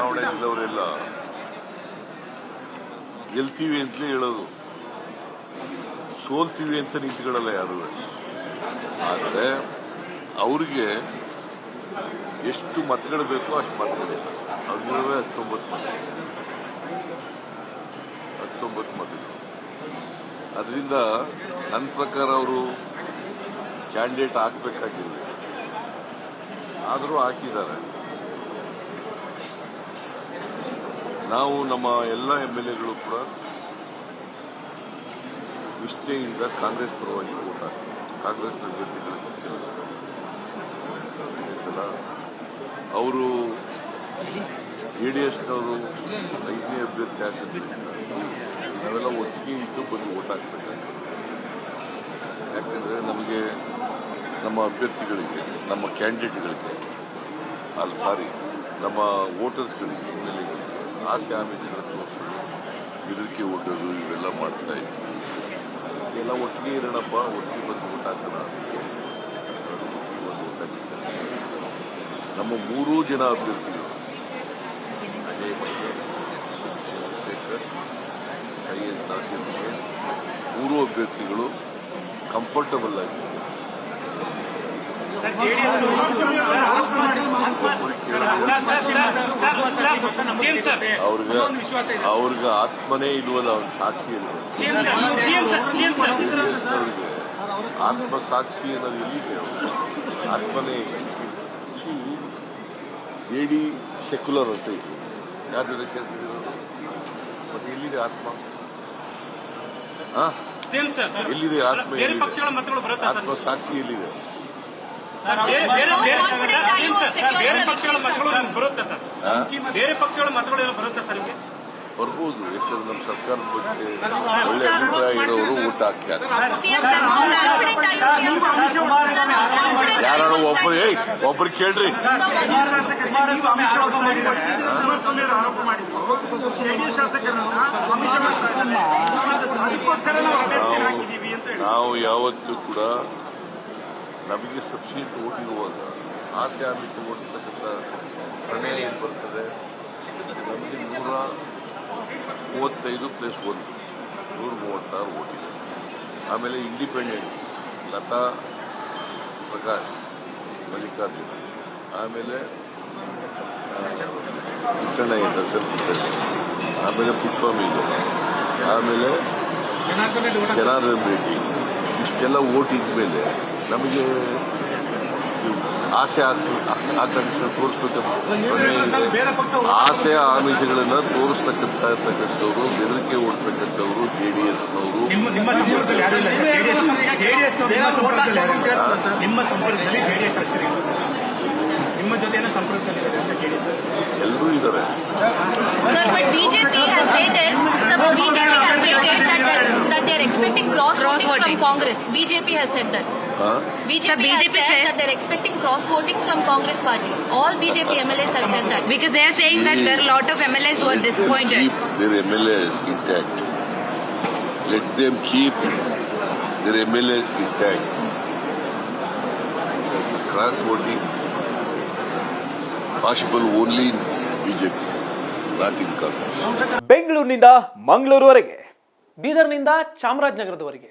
ಚುನಾವಣೆ ಇದ್ದವರೆಲ್ಲ ಗೆಲ್ತೀವಿ ಅಂತಲೇ ಹೇಳೋದು. ಸೋಲ್ತೀವಿ ಅಂತ ನಿಂತ್ಕೊಳ್ಳಲ್ಲ ಯಾರು? ಆದರೆ ಅವ್ರಿಗೆ ಎಷ್ಟು ಮತಗಳು ಬೇಕೋ ಅಷ್ಟು ಮತಗಳಿಲ್ಲ ಅವ್ರಿಗೆ ಹತ್ತೊಂಬತ್ತು ಮತ. ಹತ್ತೊಂಬತ್ತು ಮತಗಳು ಅದರಿಂದ ನನ್ನ ಪ್ರಕಾರ ಅವರು ಕ್ಯಾಂಡಿಡೇಟ್ ಹಾಕಬೇಕಾಗಿಲ್ಲ. ಆದರೂ ಹಾಕಿದ್ದಾರೆ. ನಾವು ನಮ್ಮ ಎಲ್ಲ ಎಂ ಎಲ್ ಎಗಳು ಕೂಡ ನಿಷ್ಠೆಯಿಂದ ಕಾಂಗ್ರೆಸ್ ಪರವಾಗಿ ಓಟ್ ಹಾಕ್ತೀವಿ. ಕಾಂಗ್ರೆಸ್ ಅಭ್ಯರ್ಥಿಗಳ ಅವರು ಜೆ ಡಿ ಎಸ್ನವರು ಐದನೇ ಅಭ್ಯರ್ಥಿ ಹಾಕಿದ್ರಿಂದ ನಾವೆಲ್ಲ ಒಟ್ಟಿಗೆ ಇದ್ದು ಬಂದು ಓಟ್ ಹಾಕ್ಬೇಕಾಗ್ತದೆ. ಯಾಕಂದ್ರೆ ನಮಗೆ ನಮ್ಮ ಅಭ್ಯರ್ಥಿಗಳಿಗೆ, ನಮ್ಮ ಕ್ಯಾಂಡಿಡೇಟ್ಗಳಿಗೆ, ಅಲ್ಲ ಸಾರಿ ನಮ್ಮ ವೋಟರ್ಸ್ಗಳಿಗೆ ಆಸೆ ಆಮೇಲೆ ಬೆದರಿಕೆ ಒಡ್ಡೋದು ಇವೆಲ್ಲ ಮಾಡ್ತಾ ಇದ್ವಿ. ಎಲ್ಲ ಒಟ್ಟಿಗೆ ಇರೋಣಪ್ಪ ಒಟ್ಟಿಗೆ ಬಂದು ಊಟ ಹಾಕೋಣ. ನಮ್ಮ ಮೂರೂ ಜನ ಅಭ್ಯರ್ಥಿಗಳು. ಅಜಯ್ ಮೈಗೆ ಚಂದ್ರಶೇಖರ್ ಐ ಎಸ್ ಮೂರೂ ಅಭ್ಯರ್ಥಿಗಳು ಕಂಫರ್ಟಬಲ್ ಆಗಿ. ಅವ್ರಿಗೆ ಅವ್ರಿಗೆ ಆತ್ಮನೇ ಇಲ್ವಲ್ಲ ಅವ್ರ ಸಾಕ್ಷಿ ಇಲ್ಲ ಅವ್ರಿಗೆ ಆತ್ಮ ಸಾಕ್ಷಿ ಅನ್ನೋದು ಎಲ್ಲಿದೆ? ಆತ್ಮನೇ ಜೆ ಡಿ ಸೆಕ್ಯುಲರ್ ಅಂತ ಇದೆ ಯಾರ ಜೊತೆ ಸೇರ್ತಿದ್ರು ಮತ್ತೆ ಎಲ್ಲಿದೆ ಆತ್ಮ. ಎಲ್ಲಿದೆ ಆತ್ಮ ಬೇರೆ ಎಲ್ಲಿದೆ? ಪಕ್ಷಗಳ ಮತಗಳು ಬರುತ್ತಾ ಸರ್ ಆತ್ಮ ಸಾಕ್ಷಿ ಎಲ್ಲಿದೆ ಪಕ್ಷಗಳ ಮತಗಳು ಬರುತ್ತೆ ಸರ್ ಬೇರೆ ಪಕ್ಷಗಳ ಮತಗಳು ಬರುತ್ತಾ ಸರ್ ನಿಮಗೆ ಬರ್ಬೋದು ಯಾಕಂದ್ರೆ ನಮ್ಮ ಸರ್ಕಾರದ ಬಗ್ಗೆ ಒಳ್ಳೆ ಅಭಿಪ್ರಾಯ ಇರೋರು ಊಟ ಹಾಕ್ತಾರೆ ಯಾರು ಒಬ್ರು ಏಯ್ ಒಬ್ರು ಕೇಳ್ರಿ ನಾವು ಅಭ್ಯರ್ಥಿ ಹಾಕಿದೀವಿ ಅಂತ ಹೇಳಿ ನಾವು ಯಾವತ್ತೂ ಕೂಡ ನಮಗೆ ಸಬ್ಸಿಡಿ ತಗೊಂಡಿರುವಾಗ ಆಸೆ ಆಮಿಷ ಓಡಿಸ್ತಕ್ಕಂಥ ಪ್ರಣಯ ಏನು ಬರ್ತದೆ ನಮಗೆ ನೂರ ಮೂವತ್ತೈದು ಪ್ಲಸ್ ಒಂದು. ನೂರ ಮೂವತ್ತಾರು ಓಟಿದೆ. ಆಮೇಲೆ ಇಂಡಿಪೆಂಡೆಂಟ್ ಲತಾ ಪ್ರಕಾಶ್ ಮಲ್ಲಿಕಾರ್ಜುನ. ಆಮೇಲೆ ಪುಟ್ಟಣ್ಣ ದಸರ್ ಪುಟ್ಟಣ್ಣ ಆಮೇಲೆ ಪುಷ್ಪಮಿ ಇದೆ. ಆಮೇಲೆ ಜನಾರ್ದನ್ ರೆಡ್ಡಿ. ಇಷ್ಟೆಲ್ಲ ಓಟ್ ಇದ್ಮೇಲೆ ನಮಗೆ ಆಸೆ ಆಕ- ಆಕಾಂಕ್ಷೆ ತೋರಿಸ್ಬೇಕಂತ ಆಸೆ ಆಮಿಷಗಳನ್ನ ತೋರಿಸ್ತಕ್ಕಂತಕ್ಕಂಥವ್ರು ಬೆದರಿಕೆ ಓಡ್ತಕ್ಕಂಥವ್ರು ಜೆ ನಿಮ್ಮ ಸಂಪರ್ಕದಲ್ಲಿ ಜೆಡಿಎಸ್ ಜೊತೆ ಅಂತ ಜೆಡಿಎಸ್ ಎಲ್ಲರೂ ಇದ್ದಾರೆ. Congress BJP BJP has stated, sir, BJP has. BJP said that. they're expecting cross voting from Congress party. All BJP MLAs have said that. Because they are saying that there are a lot of MLAs who are Let them disappointed. keep their MLAs intact. Let them keep their MLAs intact. Cross voting possible only in BJP, not in Congress. ಬೆಂಗಳೂರಿನಿಂದ ಮಂಗಳೂರುವರೆಗೆ ಬೀದರ್ನಿಂದ ಚಾಮರಾಜನಗರದವರೆಗೆ